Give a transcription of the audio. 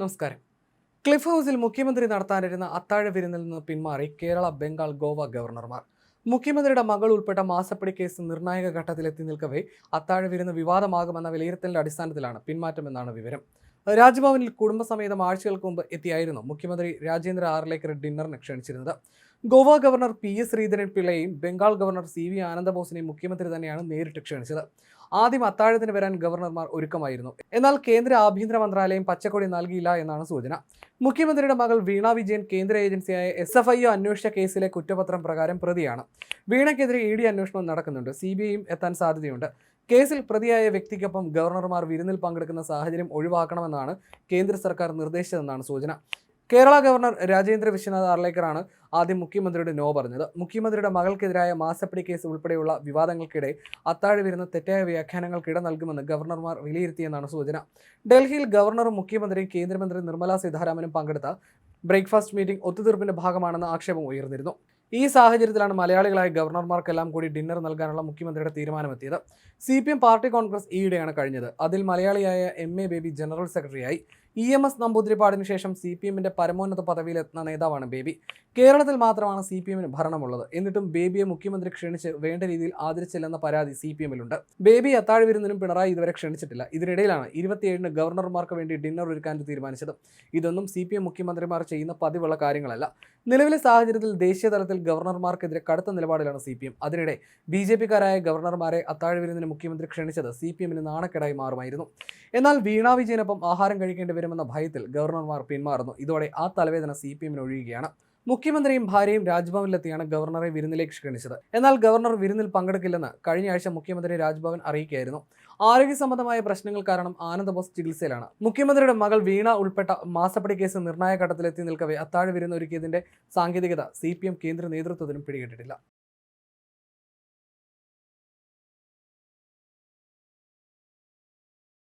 നമസ്കാരം. ക്ലിഫ് ഹൗസിൽ മുഖ്യമന്ത്രി നടത്താനിരുന്ന അത്താഴ വിരുന്നിൽ നിന്ന് പിന്മാറി കേരള ബംഗാൾ ഗോവ ഗവർണർമാർ. മുഖ്യമന്ത്രിയുടെ മകൾ ഉൾപ്പെട്ട മാസപ്പടി കേസ് നിർണായക ഘട്ടത്തിലെത്തി നിൽക്കവേ അത്താഴ വിരുന്ന് വിവാദമാകുമെന്ന വിലയിരുത്തലിന്റെ അടിസ്ഥാനത്തിലാണ് പിന്മാറ്റമെന്നാണ് വിവരം. രാജ്ഭവനിൽ കുടുംബസമേതം ആഴ്ചകൾക്ക് മുമ്പ് എത്തിയായിരുന്നു മുഖ്യമന്ത്രി രാജേന്ദ്ര ആർലേക്കർ ഡിന്നറിന് ക്ഷണിച്ചിരുന്നത്. Goa governor P S Sreedharan പിള്ളയെയും Bengal governor C V ആനന്ദബോസിനെയും മുഖ്യമന്ത്രി തന്നെയാണ് നേരിട്ട് ക്ഷണിച്ചത്. ആദ്യം അത്താഴത്തിന് വരാൻ ഗവർണർമാർ ഒരുക്കമായിരുന്നു. എന്നാൽ കേന്ദ്ര ആഭ്യന്തര മന്ത്രാലയം പച്ചക്കൊടി നൽകിയില്ല എന്നാണ് സൂചന. മുഖ്യമന്ത്രിയുടെ മകൾ വീണ വിജയൻ കേന്ദ്ര ഏജൻസിയായ എസ് എഫ് ഐ അന്വേഷിച്ച കേസിലെ കുറ്റപത്രം പ്രകാരം പ്രതിയാണ്. വീണയ്ക്കെതിരെ ഇ ഡി അന്വേഷണം നടക്കുന്നുണ്ട്. സി ബി ഐയും എത്താൻ സാധ്യതയുണ്ട്. കേസിൽ പ്രതിയായ വ്യക്തിക്കൊപ്പം ഗവർണർമാർ വിരുന്നിൽ പങ്കെടുക്കുന്ന സാഹചര്യം ഒഴിവാക്കണമെന്നാണ് കേന്ദ്ര സർക്കാർ നിർദ്ദേശിച്ചതെന്നാണ് സൂചന. കേരള ഗവർണർ രാജേന്ദ്ര വിശ്വനാഥ് ആർലേക്കറാണ് ആദ്യം മുഖ്യമന്ത്രിയുടെ നോ പറഞ്ഞത്. മുഖ്യമന്ത്രിയുടെ മകൾക്കെതിരായ മാസപ്പടി കേസ് ഉൾപ്പെടെയുള്ള വിവാദങ്ങൾക്കിടെ അത്താഴി വരുന്ന തെറ്റായ വ്യാഖ്യാനങ്ങൾക്ക് ഇട നൽകുമെന്ന് ഗവർണർമാർ വിലയിരുത്തിയെന്നാണ് സൂചന. ഡൽഹിയിൽ ഗവർണറും മുഖ്യമന്ത്രിയും കേന്ദ്രമന്ത്രി നിർമ്മലാ സീതാരാമനും പങ്കെടുത്ത ബ്രേക്ക്ഫാസ്റ്റ് മീറ്റിംഗ് ഒത്തുതീർപ്പിന്റെ ഭാഗമാണെന്ന ആക്ഷേപം ഉയർന്നിരുന്നു. ഈ സാഹചര്യത്തിലാണ് മലയാളികളായ ഗവർണർമാർക്കെല്ലാം കൂടി ഡിന്നർ നൽകാനുള്ള മുഖ്യമന്ത്രിയുടെ തീരുമാനമെത്തിയത്. C P M party congress ഈയിടെയാണ് കഴിഞ്ഞത്. അതിൽ മലയാളിയായ എം എ ബേബി ജനറൽ സെക്രട്ടറിയായി. ഇ എം എസ് നമ്പൂതിരിപ്പാടിന് ശേഷം സി പി എമ്മിന്റെ പരമോന്നത പദവിയിലെത്തുന്ന നേതാവാണ് ബേബി. കേരളത്തിൽ മാത്രമാണ് സി പി എമ്മിന് ഭരണമുള്ളത്. എന്നിട്ടും ബേബിയെ മുഖ്യമന്ത്രി ക്ഷണിച്ച് വേണ്ട രീതിയിൽ ആദരിച്ചില്ലെന്ന പരാതി സി പി എമ്മിലുണ്ട്. ബേബി അത്താഴ വിരുന്നിനും പിണറായി ഇതുവരെ ക്ഷണിച്ചിട്ടില്ല. ഇതിനിടയിലാണ് ഇരുപത്തിയേഴിന് ഗവർണർമാർക്ക് വേണ്ടി ഡിന്നർ ഒരുക്കാൻ തീരുമാനിച്ചത്. ഇതൊന്നും സി പി എം മുഖ്യമന്ത്രിമാർ ചെയ്യുന്ന പതിവുള്ള കാര്യങ്ങളല്ല. നിലവിലെ സാഹചര്യത്തിൽ ദേശീയ തലത്തിൽ ഗവർണർമാർക്കെതിരെ കടുത്ത നിലപാടിലാണ് സി പി എം. അതിനിടെ ബി ജെ പിക്കാരായ ഗവർണർമാരെ അത്താഴ വിരുന്നിന് മുഖ്യമന്ത്രി ക്ഷണിച്ചത് സി പി എമ്മിന് നാണക്കേടായി മാറുമായിരുന്നു. എന്നാൽ വീണ വിജയനൊപ്പം ആഹാരം കഴിക്കേണ്ടി വരുമെന്ന ഭയത്തിൽ ഗവർണർമാർ പിന്മാറുന്നു. ഇതോടെ ആ തലവേദന സി പി എമ്മിന് ഒഴിയുകയാണ്. മുഖ്യമന്ത്രിയും ഭാര്യയും രാജ്ഭവനിലെത്തിയാണ് ഗവർണറെ വിരുന്നിലേക്ക് ക്ഷണിച്ചത്. എന്നാൽ ഗവർണർ വിരുന്നിൽ പങ്കെടുക്കില്ലെന്ന് കഴിഞ്ഞ ആഴ്ച മുഖ്യമന്ത്രി രാജ്ഭവൻ അറിയിക്കുകയായിരുന്നു. ആരോഗ്യ സംബന്ധമായ പ്രശ്നങ്ങൾ കാരണം ആനന്ദബോസ് ചികിത്സയിലാണ്. മുഖ്യമന്ത്രിയുടെ മകൾ വീണ ഉൾപ്പെട്ട മാസപ്പടി കേസ് നിർണായക ഘട്ടത്തിലെത്തി നിൽക്കവേ അത്താഴ വിരുന്ന് ഒരുക്കിയതിന്റെ സാങ്കേതികത സി കേന്ദ്ര നേതൃത്വത്തിനും പിടികിട്ടിട്ടില്ല.